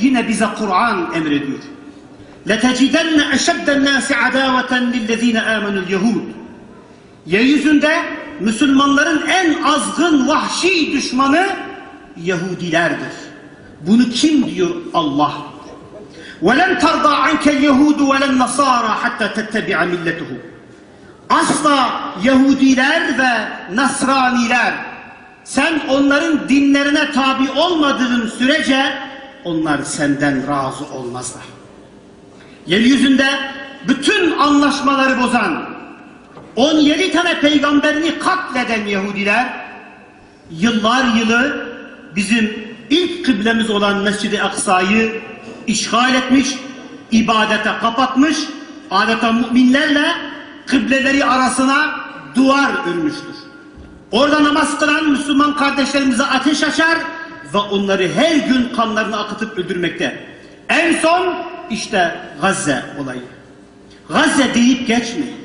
Yine bize Kur'an emrediyor. لَتَجِدَنَّ اَشَدَّ النَّاسِ عَدَاوَةً لِلَّذ۪ينَ آمَنُوا الْيَهُودِ Yeryüzünde Müslümanların en azgın vahşi düşmanı Yahudilerdir. Bunu kim diyor? Allah. وَلَنْ تَرْضَى عَنْكَ الْيَهُودُ وَلَا النَّصَارَى حَتَّى تَتَّبِعَ مِلَّتُهُ Asla Yahudiler ve Nasraniler sen onların dinlerine tabi olmadığın sürece onlar senden razı olmazlar. Yeryüzünde bütün anlaşmaları bozan 17 tane peygamberini katleden Yahudiler yıllar yılı bizim ilk kıblemiz olan Mescid-i Aksa'yı işgal etmiş, ibadete kapatmış, adeta müminlerle kıbleleri arasına duvar örmüştür. Orada namaz kılan Müslüman kardeşlerimize ateş açar ve onları her gün kanlarını akıtıp öldürmekte. En son işte Gazze olayı. Gazze deyip geçmeyin.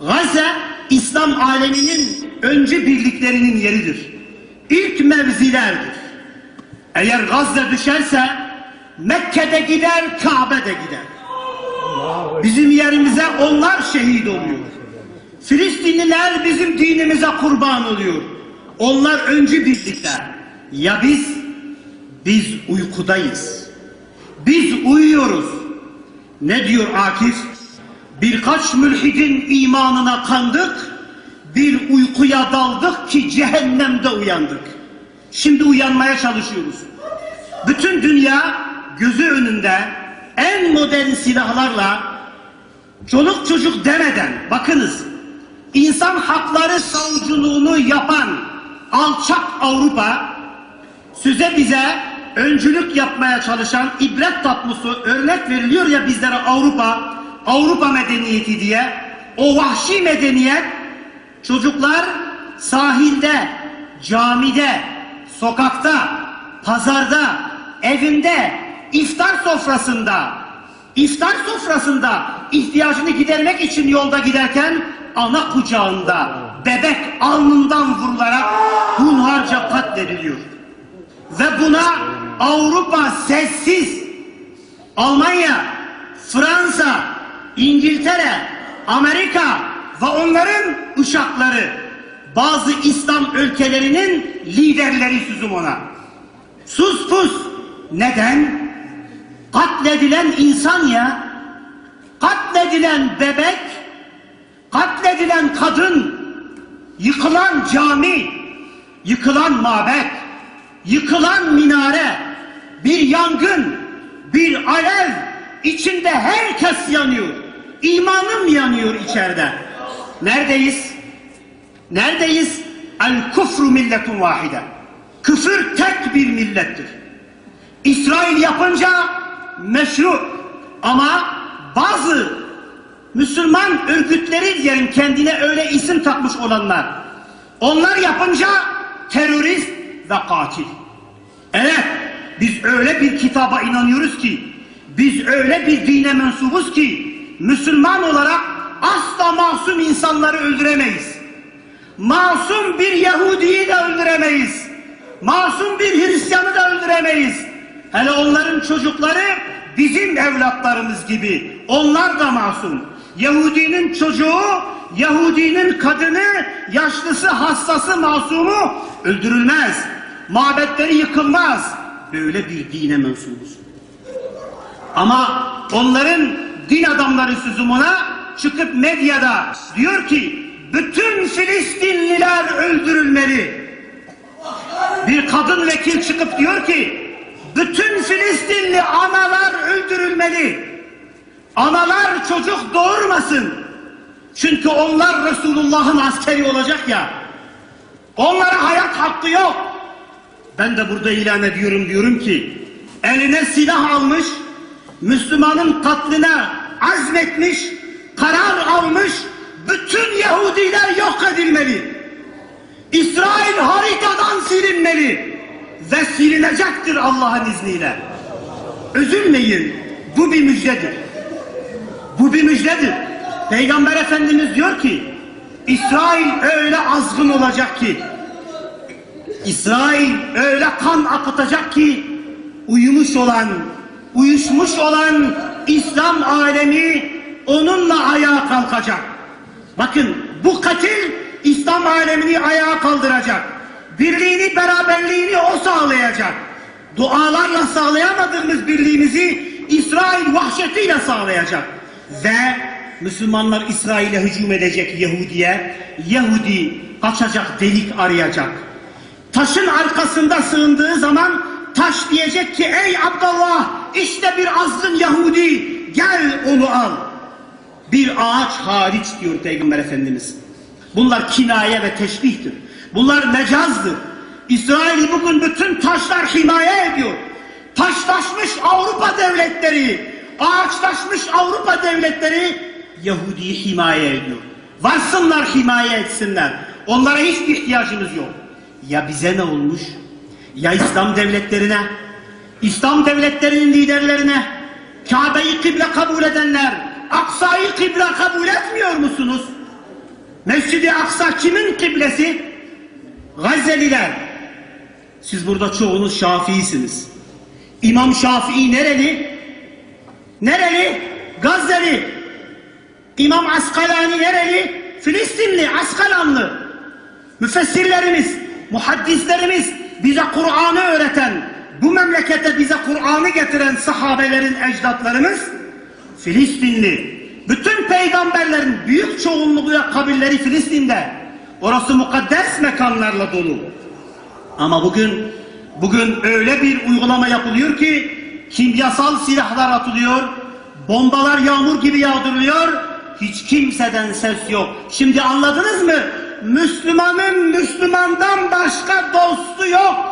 Gazze İslam aleminin öncü birliklerinin yeridir. İlk mevzilerdir. Eğer Gazze düşerse Mekke'de gider, Kabe'de gider. Bizim yerimize onlar şehit oluyor. Filistinliler bizim dinimize kurban oluyor. Onlar öncü birlikler. Ya biz? Biz uykudayız. Biz uyuyoruz. Ne diyor Akif? Birkaç mülhidin imanına kandık, bir uykuya daldık ki cehennemde uyandık. Şimdi uyanmaya çalışıyoruz. Bütün dünya gözü önünde en modern silahlarla çoluk çocuk demeden bakınız insan hakları savuculuğunu yapan alçak Avrupa size bize öncülük yapmaya çalışan ibret tatlısı örnek veriliyor ya bizlere Avrupa Avrupa medeniyeti diye o vahşi medeniyet çocuklar sahilde, camide, sokakta, pazarda, evinde, iftar sofrasında, iftar sofrasında ihtiyacını gidermek için yolda giderken ana kucağında bebek alnından vurularak hunharca katlediliyor. Ve buna Avrupa sessiz, Almanya, Fransa, İngiltere, Amerika ve onların uşakları bazı İslam ülkelerinin liderleri süzüm ona. Sus pus. Neden? Katledilen insan ya. Katledilen bebek, katledilen kadın, yıkılan cami, yıkılan mabet, yıkılan minare, bir yangın, bir alev, içinde herkes yanıyor. İmanım yanıyor içeride. Neredeyiz? Neredeyiz? El kufru milletun vahide. Küfür tek bir millettir. İsrail yapınca meşru ama bazı Müslüman örgütleri diyelim kendine öyle isim takmış olanlar. Onlar yapınca terörist ve katil. Evet biz öyle bir kitaba inanıyoruz ki biz öyle bir dine mensubuz ki Müslüman olarak asla masum insanları öldüremeyiz. Masum bir Yahudiyi de öldüremeyiz. Masum bir Hristiyanı da öldüremeyiz. Hele onların çocukları bizim evlatlarımız gibi. Onlar da masum. Yahudinin çocuğu, Yahudinin kadını, yaşlısı, hastası, masumu öldürülmez. Mabetleri yıkılmaz. Böyle bir dine mensubuz. Ama onların din adamları süzumuna çıkıp medyada diyor ki bütün Filistinliler öldürülmeli. Bir kadın vekil çıkıp diyor ki bütün Filistinli analar öldürülmeli. Analar çocuk doğurmasın. Çünkü onlar Resulullah'ın askeri olacak ya. Onlara hayat hakkı yok. Ben de burada ilan ediyorum diyorum ki eline silah almış Müslümanın katline azmetmiş, karar almış, bütün Yahudiler yok edilmeli. İsrail haritadan silinmeli ve silinecektir Allah'ın izniyle. Üzülmeyin, bu bir müjdedir. Bu bir müjdedir. Peygamber Efendimiz diyor ki, İsrail öyle azgın olacak ki, İsrail öyle kan akıtacak ki, uyumuş olan, uyuşmuş olan İslam alemi onunla ayağa kalkacak. Bakın bu katil İslam alemini ayağa kaldıracak. Birliğini, beraberliğini o sağlayacak. Dualarla sağlayamadığımız birliğimizi İsrail vahşetiyle sağlayacak. Ve Müslümanlar İsrail'e hücum edecek Yahudi'ye. Yahudi kaçacak delik arayacak. Taşın arkasında sığındığı zaman taş diyecek ki ey Abdullah işte bir azgın Yahudi gel onu al. Bir ağaç hariç diyor Peygamber Efendimiz. Bunlar kinaye ve teşbihtir. Bunlar mecazdır. İsrail bugün bütün taşlar himaye ediyor. Taşlaşmış Avrupa devletleri, ağaçlaşmış Avrupa devletleri Yahudi'yi himaye ediyor. Varsınlar himaye etsinler. Onlara hiçbir ihtiyacımız yok. Ya bize ne olmuş? Ya İslam devletlerine, İslam devletlerinin liderlerine, Kabe'yi kıble kabul edenler, Aksa'yı kıble kabul etmiyor musunuz? Mescid-i Aksa kimin kıblesi? Gazze'liler. Siz burada çoğunuz Şafii'siniz. İmam Şafii nereli? Nereli? Gazze'li. İmam Askalani nereli? Filistinli, Askalanlı. Müfessirlerimiz, muhaddislerimiz bize Kur'an'ı öğreten, bu memlekete bize Kur'an'ı getiren sahabelerin ecdatlarımız Filistinli. Bütün peygamberlerin büyük çoğunluğu ve kabilleri Filistin'de. Orası mukaddes mekanlarla dolu. Ama bugün bugün öyle bir uygulama yapılıyor ki kimyasal silahlar atılıyor, bombalar yağmur gibi yağdırılıyor, hiç kimseden ses yok. Şimdi anladınız mı? Müslümanın Müslümandan başka dostu yok.